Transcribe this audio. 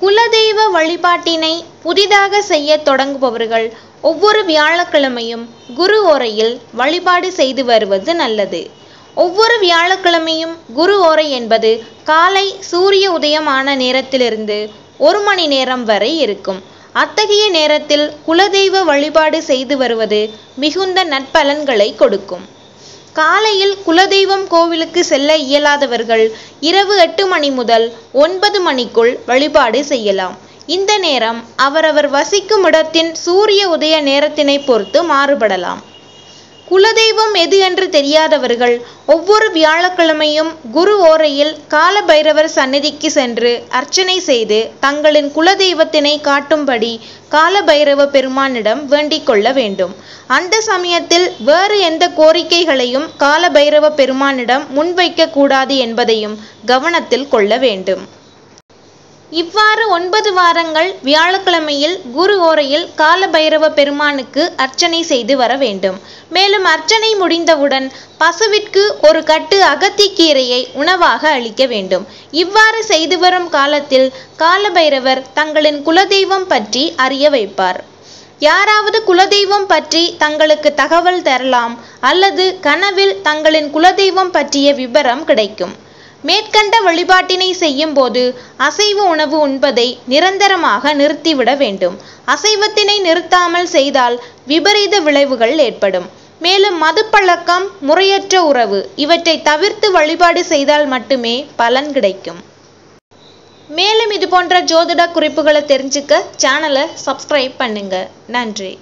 குலதெய்வ வழிபாட்டினை புதிதாக செய்யத் தொடங்குபவர்கள் ஒவ்வொரு வியாழக்கிழமையும் குரு ஓரையில் வழிபாடு செய்து வருவது நல்லது. ஒவ்வொரு வியாழக்கிழமையும் குரு ஓரை என்பது காலை சூரிய உதயமான நேரத்திலிருந்து ஒரு மணி நேரம் வரை இருக்கும். அத்தகைய நேரத்தில் குலதெய்வ வழிபாடு செய்து வருவது மிகுந்த நற்பலன்களை கொடுக்கும். காலையில் குலதெய்வம் கோவிலுக்கு செல்ல இயலாதவர்கள் இரவு எட்டு மணி முதல் ஒன்பது மணிக்குள் வழிபாடு செய்யலாம். இந்த நேரம் அவரவர் வசிக்கும் இடத்தின் சூரிய உதய நேரத்தினை பொறுத்து மாறுபடலாம். குலதெய்வம் எது என்று தெரியாதவர்கள் ஒவ்வொரு வியாழக்கிழமையும் குரு ஓரையில் கால பைரவர் சந்நிதிக்கு சென்று அர்ச்சனை செய்து தங்களின் குலதெய்வத்தினை காட்டும்படி கால பைரவ பெருமானிடம் வேண்டிக் கொள்ள வேண்டும். அந்த சமயத்தில் வேறு எந்த கோரிக்கைகளையும் கால பைரவ பெருமானிடம் முன்வைக்க கூடாது என்பதையும் கவனத்தில் கொள்ள வேண்டும். இவ்வாறு ஒன்பது வாரங்கள் வியாழக்கிழமையில் குரு ஓரையில் கால பைரவ பெருமானுக்கு அர்ச்சனை செய்து வர வேண்டும். மேலும் அர்ச்சனை முடிந்தவுடன் பசுவிற்கு ஒரு கட்டு அகத்திக்கீரையை உணவாக அளிக்க வேண்டும். இவ்வாறு செய்து வரும் காலத்தில் காலபைரவர் தங்களின் குலதெய்வம் பற்றி அறிய வைப்பார். யாராவது குலதெய்வம் பற்றி தங்களுக்கு தகவல் தரலாம் அல்லது கனவில் தங்களின் குலதெய்வம் பற்றிய விபரம் கிடைக்கும். மேற்கண்ட வழிபாட்டினை செய்யும் போது அசைவ உணவு உண்பதை நிரந்தரமாக நிறுத்திவிட வேண்டும். அசைவத்தினை நிறுத்தாமல் செய்தால் விபரீத விளைவுகள் ஏற்படும். மேலும் மதுப்பழக்கம் முறையற்ற உறவு இவற்றை தவிர்த்து வழிபாடு செய்தால் மட்டுமே பலன் கிடைக்கும். மேலும் இது போன்ற ஜோதிட குறிப்புகளை தெரிஞ்சுக்க சேனலை சப்ஸ்கிரைப் பண்ணுங்க. நன்றி.